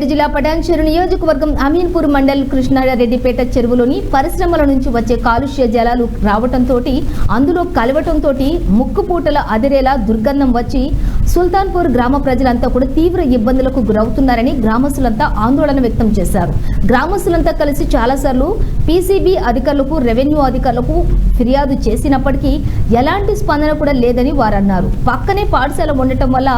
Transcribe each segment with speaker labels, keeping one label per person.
Speaker 1: జిల్లా పటాన్చెరు నియోజకవర్గం అమీన్పూర్ మండల్ కృష్ణారెడ్డిపేట చెరువులోని పరిశ్రమల నుంచి వచ్చే కాలుష్య జలాలు రావటంతో అందులో కలవటంతో ముక్కుపూటల అదిరేలా దుర్గంధం వచ్చి సుల్తాన్పూర్ గ్రామ ప్రజలంతా కూడా తీవ్ర ఇబ్బందులకు గురవుతున్నారని గ్రామస్తులంతా ఆందోళన వ్యక్తం చేశారు. గ్రామస్తులంతా కలిసి చాలాసార్లు పీసీబీ అధికారులకు రెవెన్యూ అధికారులకు ఫిర్యాదు చేసినప్పటికీ ఎలాంటి స్పందన కూడా లేదని వారు అన్నారు పక్కనే పాఠశాల ఉండటం వల్ల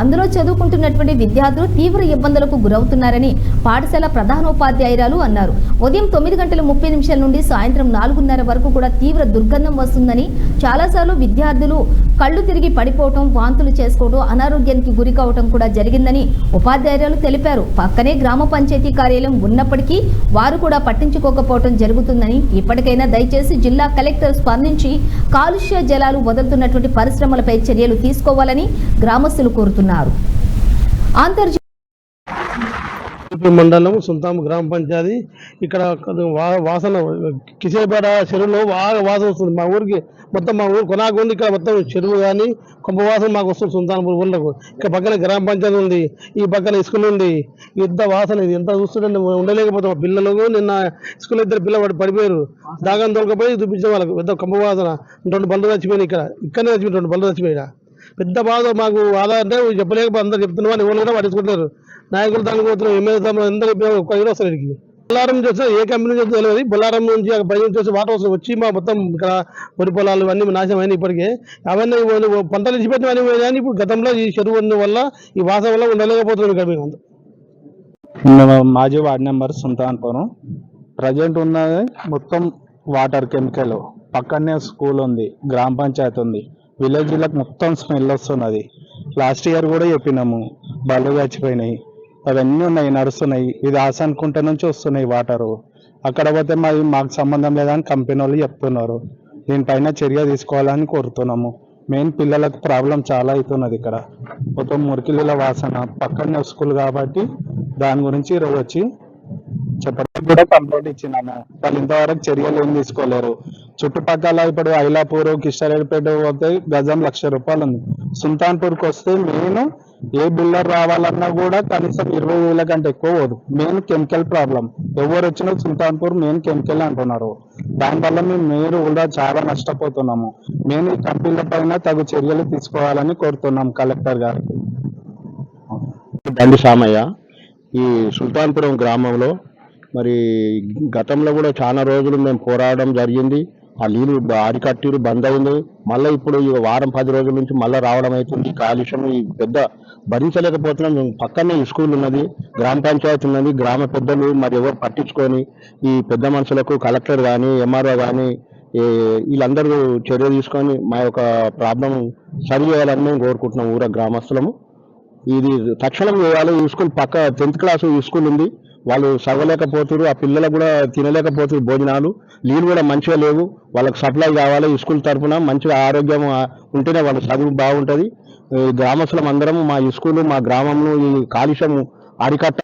Speaker 1: అందులో చదువుకుంటున్నటువంటి విద్యార్థులు తీవ్ర ఇబ్బందులకు గురవుతున్నారని పాఠశాల ప్రధానోపాధ్యాయురాలు అన్నారు. ఉదయం తొమ్మిది గంటల ముప్పై నిమిషాల నుండి సాయంత్రం నాలుగున్నర వరకు కూడా తీవ్ర దుర్గంధం వస్తుందని చాలాసార్లు విద్యార్థులు కళ్ళు తిరిగి పడిపోవటం వాంతులు చేసుకోవడం అనారోగ్యానికి గురి కావటం కూడా జరిగిందని ఉపాధ్యాయులు తెలిపారు. పక్కనే గ్రామ పంచాయతీ కార్యాలయం ఉన్నప్పటికీ వారు కూడా పట్టించుకోకపోవటం జరుగుతుందని ఇప్పటికైనా దయచేసి జిల్లా కలెక్టర్ స్పందించి కాలుష్య జలాలు వదులుతున్నటువంటి పరిశ్రమలపై చర్యలు తీసుకోవాలని గ్రామస్తులు కోరుతున్నారు. అంతర్జాతీయ
Speaker 2: మండలం సుల్తాం గ్రామ పంచాయతీ. ఇక్కడ వాసన కిసేపేట చెరువులో బాగా వాసన వస్తుంది. మా ఊరికి మొత్తం మా ఊరు కొనాకు ఉంది ఇక్కడ మొత్తం చెరువు కానీ కొంప వాసన మాకు వస్తుంది సుల్తాన్పూర్ ఊళ్ళకు ఇక్కడ పక్కన గ్రామ పంచాయతీ ఉంది ఈ పక్కన ఇసుకలు ఉంది. ఇంత వాసన ఇది? ఎంత చూస్తుంటే ఉండలేకపోతాం. పిల్లలు నిన్న స్కూల్ ఇద్దరు పిల్లలు పడిపోయారు. దాగం దొరకపోయి చూపించిన వాళ్ళకి. పెద్ద కొంప వాసన. రెండు బళ్ళు చచ్చిపోయినాయి ఇక్కడ. ఇక్కడనే చచ్చిపోయి రెండు బళ్ళు చచ్చిపోయినా. పెద్ద బాధ మాకు. ఆదా అంటే చెప్పలేకపోతే అందరు చెప్తున్నా వాళ్ళు ఎవరు కూడా పట్టించుకుంటారు నాయకులు దానికి పోతున్నారు ఎమ్మెల్యే తమ్ముడు అందరూ చెప్పినా వస్తారు ఇక్కడికి బొల్లారం చేస్తే ఏ కంపెనీ నుంచి తెలియదు. బొల్లారం నుంచి అక్కడ నుంచి వచ్చి వాటర్ వస్తుంది. వచ్చి మా మొత్తం ఇక్కడ వరి పొలాలు అన్నీ నాశనం అయినాయి ఇప్పటికే. అవన్నీ పంటలు ఇచ్చిపెట్టినవన్నీ పోయినాయి. కానీ ఇప్పుడు గతంలో ఈ చెరువు ఉన్న వల్ల ఈ వాసన వల్ల ఉండలేకపోతున్నాం ఇక్కడ మేము
Speaker 3: మాజీ వార్డ్ నెంబర్ సుల్తాన్పురం ప్రజెంట్ ఉన్నది మొత్తం వాటర్ కెమికల్. పక్కనే స్కూల్ ఉంది గ్రామ పంచాయతీ ఉంది. విలేజ్లకు మొత్తం స్మెల్ వస్తున్నది. లాస్ట్ ఇయర్ కూడా చెప్పినాము. బళ్ళు చచ్చిపోయినాయి అవన్నీ ఉన్నాయి నడుస్తున్నాయి. ఇది ఆసనుకుంట నుంచి వస్తున్నాయి వాటరు అక్కడ పోతే మరి మాకు సంబంధం లేదని కంపెనీ వాళ్ళు చెప్తున్నారు. దీనిపైన చర్య తీసుకోవాలని కోరుతున్నాము. మెయిన్ పిల్లలకు ప్రాబ్లం చాలా అవుతున్నది ఇక్కడ. మొత్తం మురికిల వాసన పక్కనే స్కూల్ కాబట్టి దాని గురించి ఈరోజు వచ్చి చెప్పడానికి కూడా కంప్లైంట్ ఇచ్చినాము. వాళ్ళు ఇంతవరకు చర్యలు ఏం తీసుకోలేరు. చుట్టుపక్కల ఇప్పుడు ఐలాపూర్ కిష్టారెడ్డిపేట పోతే గజం లక్ష రూపాయలు ఉంది. సుల్తాన్పూర్కి వస్తే మెయిన్ ఏ బిల్డర్ రావాలన్నా కూడా కనీసం ఇరవై వేల కంటే ఎక్కువ పోదు. Main chemical problem. ఎవరు వచ్చినా సుల్తాన్పూర్ మెయిన్ కెమికల్ అంటున్నారు. దానివల్ల మేము మీరు కూడా చాలా నష్టపోతున్నాము. మెయిన్ ఈ కంపెనీల పైన తగు చర్యలు తీసుకోవాలని కోరుతున్నాం కలెక్టర్ గారికి.
Speaker 4: బండి సామయ్య ఈ సుల్తాన్పురం గ్రామంలో మరి గతంలో కూడా చాలా రోజులు మేము పోరాడడం జరిగింది. ఆ నీళ్ళు అరికట్టిరు బంద్ అయింది. మళ్ళీ ఇప్పుడు ఈ వారం పది రోజుల నుంచి మళ్ళీ రావడం అవుతుంది కాలుష్యం ఈ పెద్ద భరించలేకపోతున్నాం. మేము పక్కనే ఈ స్కూల్ ఉన్నది గ్రామ పంచాయతీ ఉన్నది గ్రామ పెద్దలు మరి ఎవరు పట్టించుకొని ఈ పెద్ద మనుషులకు కలెక్టర్ కానీ ఎంఆర్ఓ కానీ వీళ్ళందరూ చర్య తీసుకొని మా యొక్క ప్రాబ్లం సరి చేయాలని మేము కోరుకుంటున్నాం ఊర గ్రామస్తులము. ఇది తక్షణం చేయాలి. ఈ స్కూల్ పక్క టెన్త్ క్లాస్ ఈ స్కూల్ ఉంది. వాళ్ళు చదవలేకపోతున్నారు ఆ పిల్లలకు కూడా తినలేకపోతున్నారు భోజనాలు. నీళ్ళు కూడా మంచిగా లేవు. వాళ్ళకి సప్లై కావాలి ఈ స్కూల్ తరఫున మంచిగా ఆరోగ్యం ఉంటేనే వాళ్ళ చదువు బాగుంటుంది. గ్రామస్తులం అందరం మా ఈ మా గ్రామంలో ఈ కాలుష్యం అరికట్ట